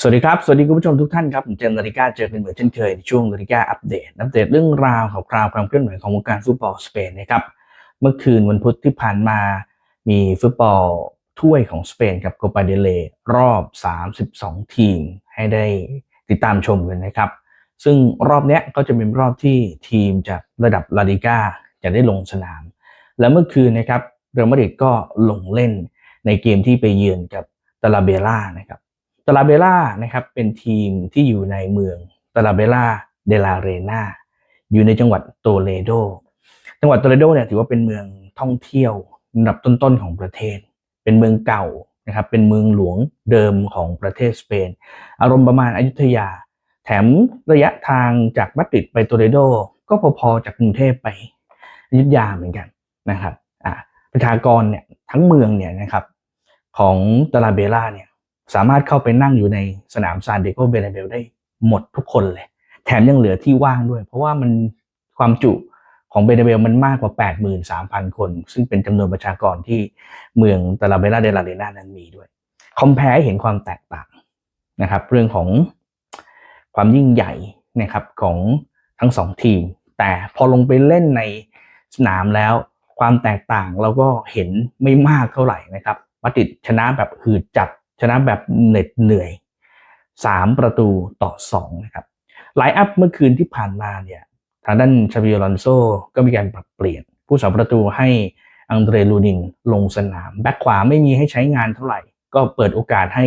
สวัสดีครับ สวัสดีคุณผู้ชมทุกท่านครับ ผมเจมส์นาฬิกาเจอกันเหมือนเช่นเคยในช่วงนาฬิกาอัปเดตอัปเดตเรื่องราวข่าวคราวความเคลื่อนไหวของวงการฟุตบอลสเปนนะครับ เมื่อคืนวันพุธที่ผ่านมา มีฟุตบอลถ้วยของสเปนกับโคปาเดเลรอบ 32 ทีม ให้ได้ติดตามชมกันนะครับ ซึ่งรอบนี้ก็จะเป็นรอบที่ทีมจากระดับลาลิก้าจะได้ลงสนาม และเมื่อคืนนะครับเรอัลมาดริดก็ลงเล่นในเกมที่ไปเยือนกับตาลาเบล่านะครับ ตาลาเบล่านะครับเป็นทีมที่อยู่ในเมืองตาลาเบล่าเดลาเรนาอยู่ในจังหวัดโตเลโด จังหวัดโตเลโดเนี่ยถือว่าเป็นเมืองท่องเที่ยวอันดับต้นๆของประเทศ เป็นเมืองเก่านะครับเป็นเมืองหลวงเดิมของประเทศสเปน อารมณ์ประมาณอยุธยา แถมระยะทางจากมาดริดไปโตเลโด ก็พอๆจากกรุงเทพไปอยุธยาเหมือนกันนะครับอ่าประชากรเนี่ยทั้งเมืองเนี่ยนะครับของตาลาเบล่าเนี่ย สามารถเข้าไปนั่งอยู่ในสนามซานเดโกเบเนเบลได้หมดทุกคนเลย แถมยังเหลือที่ว่างด้วย เพราะว่ามันความจุของเบเนเบลมันมากกว่า 83,000 คน ซึ่งเป็นจำนวนประชากรที่เมืองตาลาเบลาเดลาเรนานั้นมีด้วยคอมเพลเห็นความแตกต่างนะครับ เรื่องของความยิ่งใหญ่นะครับของทั้งสองทีม แต่พอลงไปเล่นในสนามแล้วความแตกต่างเราก็เห็นไม่มากเท่าไหร่นะครับมาดริดชนะแบบหืดจัด ชนะแบบเหน็ดเหนื่อย 3 ประตูต่อ2นะครับไลน์อัพเมื่อคืนที่ผ่านมาเนี่ยทางด้านชาบิโอลอนโซก็มีการปรับเปลี่ยน ผู้สาประตูให้อังเดรลูนินลงสนาม แบ็คขวาไม่มีให้ใช้งานเท่าไหร่ ก็เปิดโอกาสให้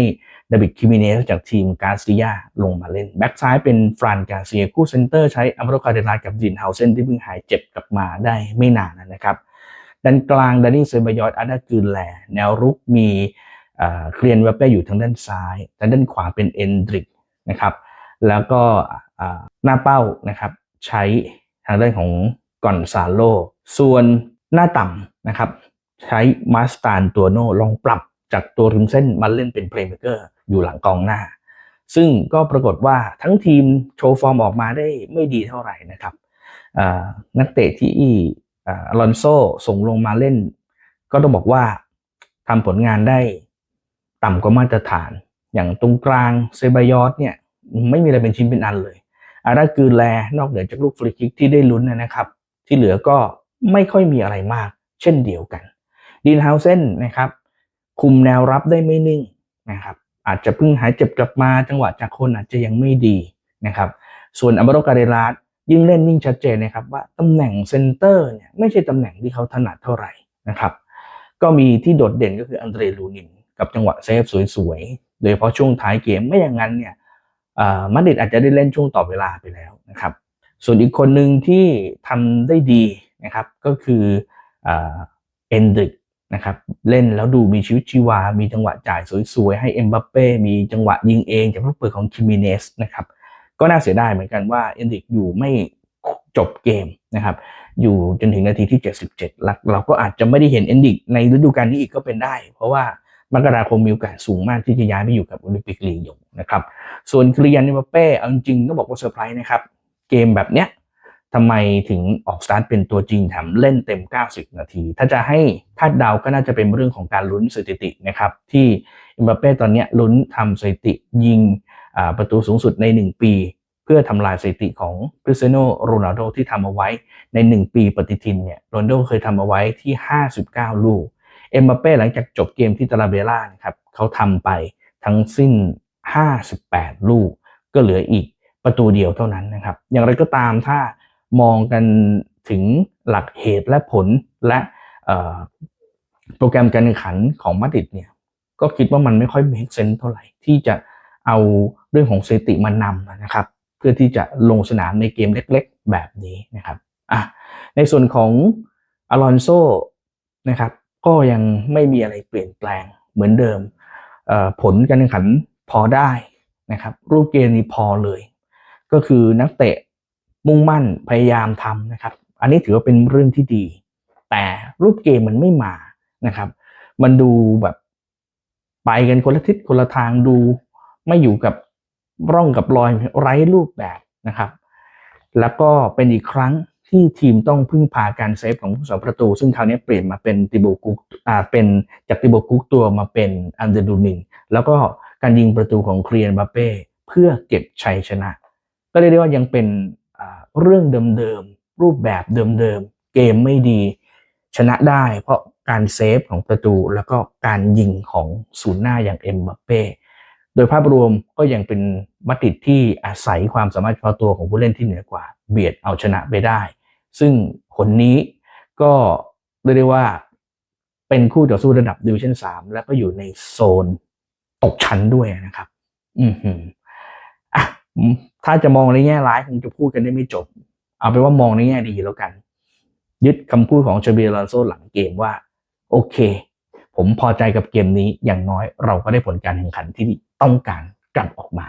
ดบิดคิมิเนสจากทีมกาซิยาลงมาเล่น แบ็คซ้ายเป็นฟรานกาเซียคู่เซนเตอร์ใช้อัมโรคาเดลากับดินเฮาเซนที่เพิ่งหายเจ็บกลับมาได้ไม่นานนะครับด้านกลางดานิเซบายอตอาดากืนแลแนวรุกมี เคลียนเวเป้อยู่ทางด้านซ้ายทางด้านขวาเป็นเอนดริกนะครับ แล้วก็หน้าเป้านะครับใช้ทางด้านของกอนซาโล ส่วนหน้าต่ำนะครับ ใช้มาสตานตัวโนลองปรับจากตัวริมเส้นมาเล่นเป็นเพลย์เมเกอร์อยู่หลังกองหน้า ซึ่งก็ปรากฏว่าทั้งทีมโชว์ฟอร์มออกมาได้ไม่ดีเท่าไหร่นะครับนักเตะที่อลอนโซส่งลงมาเล่น ก็ต้องบอกว่าทำผลงานได้ ต่ำกว่ามาตรฐาน อย่างตรงกลางเซบายอสเนี่ยไม่มีอะไรเป็นชิ้นเป็นอันเลยอารากือแลนอกเหนือจากลูกฟรีคิกที่ได้ลุ้นนะครับ ที่เหลือก็ไม่ค่อยมีอะไรมาก เช่นเดียวกันดีนฮาวเซนนะครับคุมแนวรับได้ไม่นิ่งนะครับอาจจะเพิ่งหายเจ็บกลับมาจังหวะจากคนอาจจะยังไม่ดีนะครับส่วนอัมบโรกาเดลาสยิ่งเล่นยิ่งชัดเจนนะครับว่าตำแหน่งเซนเตอร์เนี่ยไม่ใช่ตำแหน่งที่เขาถนัดเท่าไหร่นะครับก็มีที่โดดเด่นก็คืออันเดรลูนิน กับจังหวะเซฟสวยๆ โดยเฉพาะช่วงท้ายเกมไม่อย่างนั้นเนี่ยมาดริดอาจจะได้เล่นช่วงต่อเวลาไปแล้วนะครับ ส่วนอีกคนหนึ่งที่ทำได้ดีนะครับก็คือเอนดริกนะครับเล่นแล้วดูมีชีวิตชีวา มีจังหวะจ่ายสวยๆ ให้เอ็มบัปเป้มีจังหวะยิงเองจากลูกเปิดของคิมิเนสนะครับก็น่าเสียดายเหมือนกันว่าเอนดริกอยู่ไม่จบเกมนะครับอยู่จนถึงนาทีที่ 77แล้วเราก็อาจจะไม่ได้เห็นเอนดิกในฤดูกาลนี้อีกก็เป็นได้ เพราะว่า มกราคมมีโอกาสสูงมากที่จะย้ายไปอยู่กับโอลิมปิกลีกยู่นะครับส่วนคลียนนิมเป้เอาจริงต้องบอกว่าเซอร์ไพรส์นะครับ เกมแบบเนี้ยทำไมถึงออกสตาร์ทเป็นตัวจริงแถมเล่นเต็ม 90 นาที ถ้าจะให้คาดเดาก็น่าจะเป็นเรื่องของการลุ้นสถิตินะครับ ที่อิมบัปเป้ตอนนี้ลุ้นทำสถิติยิงประตูสูงสุดใน 1 ปี เพื่อทำลายสถิติของคริสเตียโนโรนัลโดที่ทำเอาไว้ใน 1 ปีปฏิทินเนี่ยโรนัลโดเคยทำเอาไว้ที่ 59 ลูก เอ็มบัปเป้หลังจากจบเกมที่ตาลาเบล่านะครับเขาทำไปทั้งสิ้น 58 ลูก ก็เหลืออีกประตูเดียวเท่านั้นนะครับ อย่างไรก็ตามถ้ามองกันถึงหลักเหตุและผลและโปรแกรมการแข่งขันของมาดริดเนี่ยก็คิดว่ามันไม่ค่อยมีเซนเท่าไหร่ ที่จะเอาเรื่องของสถิติมานำนะครับ เพื่อที่จะลงสนามในเกมเล็กๆแบบนี้นะครับอะในส่วนของอลอนโซนะครับ ก็ยังไม่มีอะไรเปลี่ยนแปลงเหมือนเดิม ผลการแข่งขันพอได้นะครับ รูปเกมนี้พอเลย ก็คือนักเตะมุ่งมั่นพยายามทำนะครับ อันนี้ถือว่าเป็นเรื่องที่ดี แต่รูปเกมมันไม่มานะครับ มันดูแบบไปกันคนละทิศคนละทางดูไม่อยู่กับร่องกับรอยไร้รูปแบบนะครับ แล้วก็เป็นอีกครั้ง ที่ทีมต้องพึ่งพาการเซฟของผู้สาประตู ซึ่งคราวนี้เปลี่ยนมาเป็นติโบกุกอ่าเป็นจากติโบกุกตัวมาเป็นอันเดอร์ดูนิงแล้วก็การยิงประตูของเคลียนบาเป้เพื่อเก็บชัยชนะ ก็เรียกได้ว่ายังเป็นอ่าเรื่องเดิมๆ รูปแบบเดิมๆ เกมไม่ดีชนะได้ เพราะการเซฟของประตูแล้วก็การยิงของศูนย์หน้าอย่างเอ็มบัปเป้โดยภาพรวมก็ยังเป็นมาดริดที่อาศัยความสามารถเฉพาะตัวของผู้เล่นที่เหนือกว่า เบียดเอาชนะไปได้ ซึ่งผลนี้ก็เรียกได้ว่าเป็นคู่ต่อสู้ระดับดิวิชั่น3แล้วก็อยู่ในโซนตกชั้นด้วยนะครับ อือหืออะถ้าจะมองในแง่ร้ายคงจะพูดกันได้ไม่จบ เอาเป็นว่ามองในแง่ดีแล้วกัน ยึดคำพูดของเชเบียร์ลอนโซหลังเกมว่า โอเค ผมพอใจกับเกมนี้อย่างน้อยเราก็ได้ผลการแข่งขันที่ต้องการกลับออกมา